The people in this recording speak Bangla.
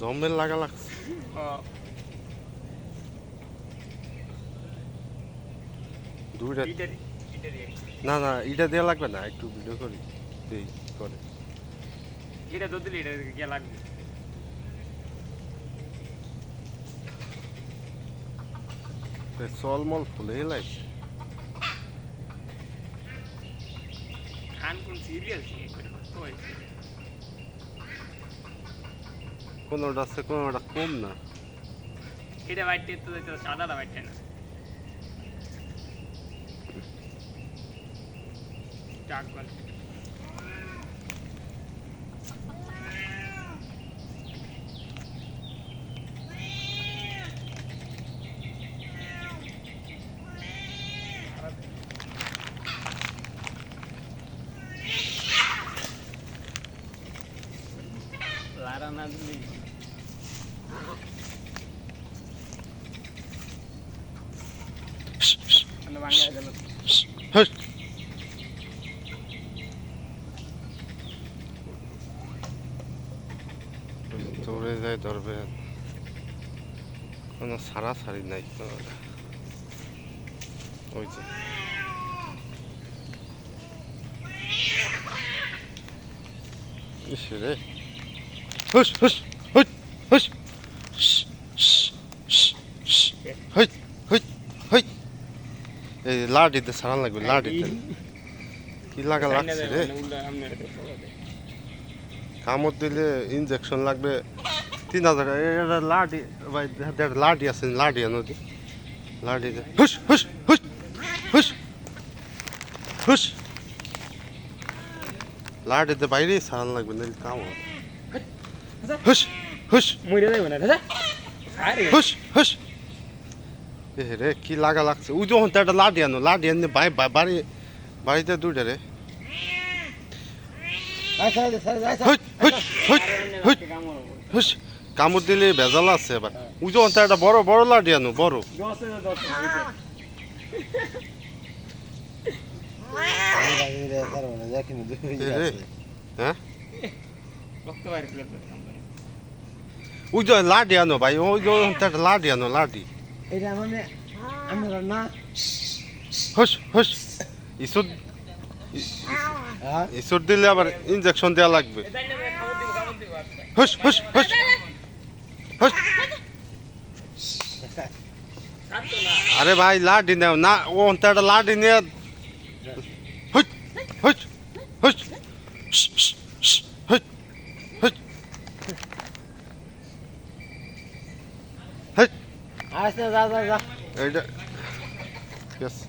জম্মের লাগা লাগছে। দুইটা না না এটা দেওয়া লাগবে না একটু ভিডিও করি এই করে এটা দুধ দিলে এটা গিয়ে লাগবে। চলমল ফুলে লাগছে খান কোন সিরিয়াল কোনোটা আছে কোনোটা কম না। এটা বাইটে তো সাদাটা বাইটে না। চাক বল লারা না দিলি মানে বাংলা গেল হ্যাঁ দৌড়ে যায় ধরবে কোনো সারা সারি নাই কোনোটা। ওই যে ইস রে হুস হুস হুস হুস হুস হুস হুস এই লাঠিতে সারা লাগবে লাঠিতে। কি? লাগা লাগছে রে? কামড় দিলে ইনজেকশন লাগবে তিন হাজার। এটা লাঠি ভাই লাঠি আছে লাঠি নদী দে। হুস হুস হুস হুস হুস লাঠিতে বাইরেই সারান লাগবে না কাম হবে। হুস হুস মরে যাবে না আরে। হুস হুস এ রে কি লাগা লাগছে? ওই যখন তো একটা লাঠি আনো লাঠি আনি বাড়ি বাড়ি বাড়িতে দুইটা রে। হুস হুস হুস হুস হুস কামড় দিলে ভেজাল আছে এবার। ওই যখন তো একটা বড় বড় লাঠি আনো বড়। হ্যাঁ? ওই যে লাঠি আনো ভাই ওই একটা লাঠি আনো লাঠি এটা মানে আমরা না হুস হুস ইসুর ইসুর দিলে আবার ইনজেকশন দেওয়া লাগবে। হুস হুস হুস হুস আরে ভাই লাডি নেও। না ও একটা লাঠি নিয়ে হুস হুস হুস হুস হুস আচ্ছা যা যা যা এইটা ঠিক আছে